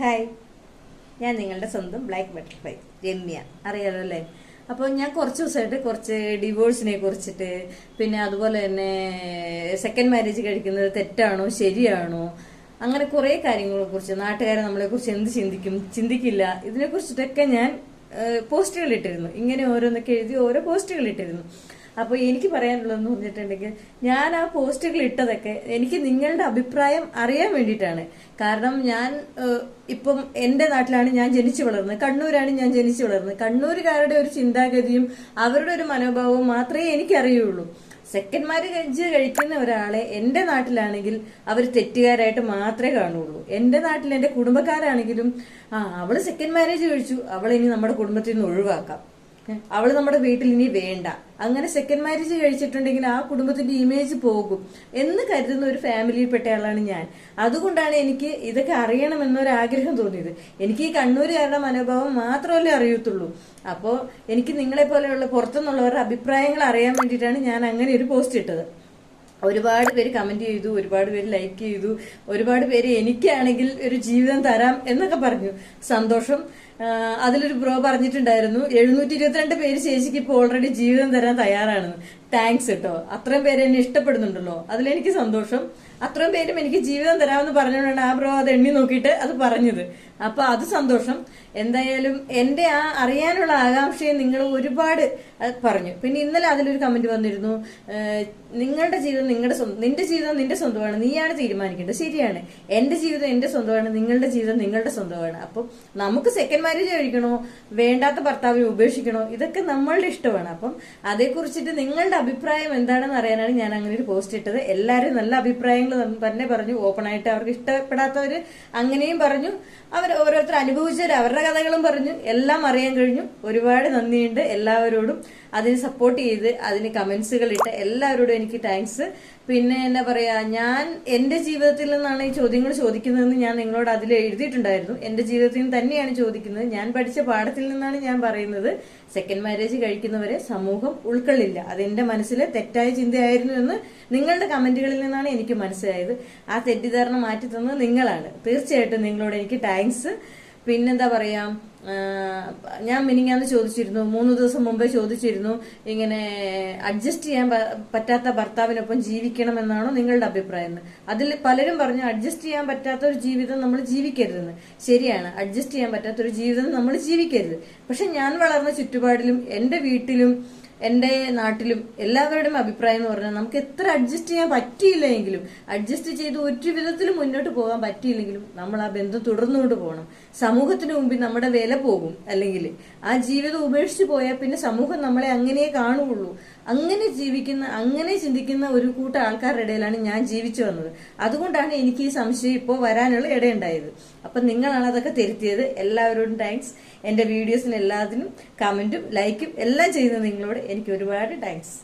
Hi. ഞാൻ നിങ്ങളുടെ സ്വന്തം ബ്ലാക്ക് ബട്ടർഫ്ലൈ രമ്യ. അറിയാലോ അല്ലേ? അപ്പോൾ ഞാൻ കുറച്ച് ദിവസമായിട്ട് കുറച്ച് ഡിവോഴ്സിനെ കുറിച്ചിട്ട് പിന്നെ അതുപോലെ തന്നെ സെക്കൻഡ് മാരേജ് കഴിക്കുന്നത് തെറ്റാണോ ശരിയാണോ അങ്ങനെ കുറേ കാര്യങ്ങളെ കുറിച്ച് നാട്ടുകാരെ നമ്മളെക്കുറിച്ച് എന്ത് ചിന്തിക്കും ചിന്തിക്കില്ല ഇതിനെ കുറിച്ചിട്ടൊക്കെ ഞാൻ പോസ്റ്റുകൾ ഇട്ടിരുന്നു. ഇങ്ങനെ ഓരോന്നൊക്കെ എഴുതി ഓരോ പോസ്റ്റുകൾ ഇട്ടിരുന്നു. അപ്പോൾ എനിക്ക് പറയാനുള്ളതെന്ന് പറഞ്ഞിട്ടുണ്ടെങ്കിൽ ഞാൻ ആ പോസ്റ്റുകൾ ഇട്ടതൊക്കെ എനിക്ക് നിങ്ങളുടെ അഭിപ്രായം അറിയാൻ വേണ്ടിയിട്ടാണ്. കാരണം ഞാൻ ഇപ്പം എന്റെ നാട്ടിലാണ് ഞാൻ ജനിച്ചു വളർന്നത്. കണ്ണൂരാണ് ഞാൻ ജനിച്ചു വളർന്നത്. കണ്ണൂരുകാരുടെ ഒരു ചിന്താഗതിയും അവരുടെ ഒരു മനോഭാവവും മാത്രമേ എനിക്കറിയുള്ളൂ. സെക്കൻഡ് മാരേജ് കഴിക്കുന്ന ഒരാളെ എന്റെ നാട്ടിലാണെങ്കിൽ അവർ തെറ്റുകാരായിട്ട് മാത്രമേ കാണുള്ളൂ. എന്റെ നാട്ടിൽ എന്റെ കുടുംബക്കാരാണെങ്കിലും ആ അവൾ സെക്കൻഡ് മാരേജ് കഴിച്ചു. അവളെ ഇനി നമ്മുടെ കുടുംബത്തിൽ നിന്ന് ഒഴിവാക്കാം. അവൾ നമ്മുടെ വീട്ടിൽ ഇനി വേണ്ട. അങ്ങനെ സെക്കൻഡ് മാരേജ് കഴിച്ചിട്ടുണ്ടെങ്കിൽ ആ കുടുംബത്തിന്റെ ഇമേജ് പോകും എന്ന് കരുതുന്ന ഒരു ഫാമിലിയിൽപ്പെട്ടയാളാണ് ഞാൻ. അതുകൊണ്ടാണ് എനിക്ക് ഇതൊക്കെ അറിയണമെന്നൊരു ആഗ്രഹം തോന്നിയത്. എനിക്ക് ഈ കണ്ണൂരുകാരുടെ മനോഭാവം മാത്രമല്ലേ അറിയത്തുള്ളൂ. അപ്പോൾ എനിക്ക് നിങ്ങളെ പോലെയുള്ള പുറത്തുനിന്നുള്ളവരുടെ അഭിപ്രായങ്ങൾ അറിയാൻ വേണ്ടിയിട്ടാണ് ഞാൻ അങ്ങനെ ഒരു പോസ്റ്റ് ഇട്ടത്. ഒരുപാട് പേര് കമന്റ് ചെയ്തു ഒരുപാട് പേര് ലൈക്ക് ചെയ്തു ഒരുപാട് പേര് എനിക്കാണെങ്കിൽ ഒരു ജീവിതം തരാം എന്നൊക്കെ പറഞ്ഞു. സന്തോഷം. അതിലൊരു ബ്രോ പറഞ്ഞിട്ടുണ്ടായിരുന്നു എഴുന്നൂറ്റി ഇരുപത്തിരണ്ട് പേര് ശേഷിക്ക് ഇപ്പോൾ ഓൾറെഡി ജീവിതം തരാൻ തയ്യാറാണെന്ന്. താങ്ക്സ് കേട്ടോ അത്രയും പേര് എന്നെ ഇഷ്ടപ്പെടുന്നുണ്ടല്ലോ. അതിലെനിക്ക് സന്തോഷം. അത്രയും പേരും എനിക്ക് ജീവിതം തരാമെന്ന് പറഞ്ഞുകൊണ്ടാണ് ആ ബ്രോ അത് എണ്ണി നോക്കിയിട്ട് അത് പറഞ്ഞത്. അപ്പൊ അത് സന്തോഷം. എന്തായാലും എന്റെ ആ അറിയാനുള്ള ആകാംക്ഷയെ നിങ്ങൾ ഒരുപാട് പറഞ്ഞു. പിന്നെ ഇന്നലെ അതിലൊരു കമന്റ് വന്നിരുന്നു. നിങ്ങളുടെ ജീവിതം നിങ്ങളുടെ സ്വന്തം നിന്റെ ജീവിതം നിന്റെ സ്വന്തമാണ്. നീയാണ് തീരുമാനിക്കേണ്ടത്. ശരിയാണ്. എന്റെ ജീവിതം എന്റെ സ്വന്തമാണ്. നിങ്ങളുടെ ജീവിതം നിങ്ങളുടെ സ്വന്തമാണ്. അപ്പം നമുക്ക് സെക്കൻഡ് മാരേജ് കഴിക്കണോ? വേണ്ടാത്ത ഭർത്താവിനെ ഉപേക്ഷിക്കണോ? ഇതൊക്കെ നമ്മളുടെ ഇഷ്ടമാണ്. അപ്പം അതേക്കുറിച്ചിട്ട് നിങ്ങളുടെ അഭിപ്രായം എന്താണെന്ന് അറിയാനാണ് ഞാൻ അങ്ങനെ ഒരു പോസ്റ്റ് ഇട്ടത്. എല്ലാവരും നല്ല അഭിപ്രായങ്ങൾ തന്നെ പറഞ്ഞു. ഓപ്പൺ ആയിട്ട് അവർക്ക് ഇഷ്ടപ്പെടാത്തവർ അങ്ങനെയും പറഞ്ഞു. അവർ ഓരോരുത്തർ അനുഭവിച്ചവർ അവരുടെ കഥകളും പറഞ്ഞു. എല്ലാം അറിയാൻ കഴിഞ്ഞു. ഒരുപാട് നന്ദിയുണ്ട് എല്ലാവരോടും. അതിന് സപ്പോർട്ട് ചെയ്ത് അതിന് കമന്റ്സുകൾ ഇട്ട് എല്ലാവരോടും എനിക്ക് താങ്ക്സ് പിന്നെ എന്താ പറയാ ഞാൻ എന്റെ ജീവിതത്തിൽ നിന്നാണ് ഈ ചോദ്യങ്ങൾ ചോദിക്കുന്നതെന്ന് ഞാൻ നിങ്ങളോട് അതിൽ എഴുതിയിട്ടുണ്ടായിരുന്നു. എന്റെ ജീവിതത്തിൽ നിന്ന് തന്നെയാണ് ചോദിക്കുന്നത്. ഞാൻ പഠിച്ച പാഠത്തിൽ നിന്നാണ് ഞാൻ പറയുന്നത്. സെക്കൻഡ് മാരേജ് കഴിക്കുന്നവരെ സമൂഹം ഉൾക്കൊള്ളില്ല. അതെന്റെ മനസ്സിലെ തെറ്റായ ചിന്തയായിരുന്നു എന്ന് നിങ്ങളുടെ കമന്റുകളിൽ നിന്നാണ് എനിക്ക് മനസ്സിലായത്. ആ തെറ്റിദ്ധാരണ മാറ്റി തന്നത് നിങ്ങളാണ്. തീർച്ചയായിട്ടും നിങ്ങളോട് എനിക്ക് താങ്ക്സ് പിന്നെന്താ പറയാ ഞാൻ മിനിങ്ങാന്ന് ചോദിച്ചിരുന്നു മൂന്ന് ദിവസം മുമ്പേ ചോദിച്ചിരുന്നു ഇങ്ങനെ അഡ്ജസ്റ്റ് ചെയ്യാൻ പറ്റാത്ത ഭർത്താവിനൊപ്പം ജീവിക്കണം എന്നാണോ നിങ്ങളുടെ അഭിപ്രായം അതിൽ പലരും പറഞ്ഞു അഡ്ജസ്റ്റ് ചെയ്യാൻ പറ്റാത്ത ഒരു ജീവിതം നമ്മൾ ജീവിക്കരുതെന്ന്. ശരിയാണ് അഡ്ജസ്റ്റ് ചെയ്യാൻ പറ്റാത്ത ഒരു ജീവിതം നമ്മൾ ജീവിക്കരുത്. പക്ഷെ ഞാൻ വളർന്ന ചുറ്റുപാടിലും എന്റെ വീട്ടിലും എന്റെ നാട്ടിലും എല്ലാവരുടെയും അഭിപ്രായം എന്ന് പറഞ്ഞാൽ നമുക്ക് എത്ര അഡ്ജസ്റ്റ് ചെയ്യാൻ പറ്റിയില്ലെങ്കിലും അഡ്ജസ്റ്റ് ചെയ്ത് ഒരു വിധത്തിലും മുന്നോട്ട് പോകാൻ പറ്റിയില്ലെങ്കിലും നമ്മൾ ആ ബന്ധം തുടർന്നുകൊണ്ട് പോകണം. സമൂഹത്തിന് മുമ്പിൽ നമ്മുടെ വില പോകും. അല്ലെങ്കിൽ ആ ജീവിതം ഉപേക്ഷിച്ച് പോയാൽ പിന്നെ സമൂഹം നമ്മളെ അങ്ങനെ കാണുകയുള്ളൂ. അങ്ങനെ ജീവിക്കുന്ന അങ്ങനെ ചിന്തിക്കുന്ന ഒരു കൂട്ടം ആൾക്കാരുടെ ഇടയിലാണ് ഞാൻ ജീവിച്ചു വന്നത്. അതുകൊണ്ടാണ് എനിക്ക് ഈ സംശയം ഇപ്പോൾ വരാനുള്ള ഇടയുണ്ടായത്. അപ്പം നിങ്ങളാണ് അതൊക്കെ തിരുത്തിയത്. എല്ലാവരോടും താങ്ക്സ് എന്റെ വീഡിയോസിന് എല്ലാത്തിനും കമന്റും ലൈക്കും എല്ലാം ചെയ്യുന്നത് നിങ്ങളോട് എനിക്ക് ഒരുപാട് താങ്ക്സ്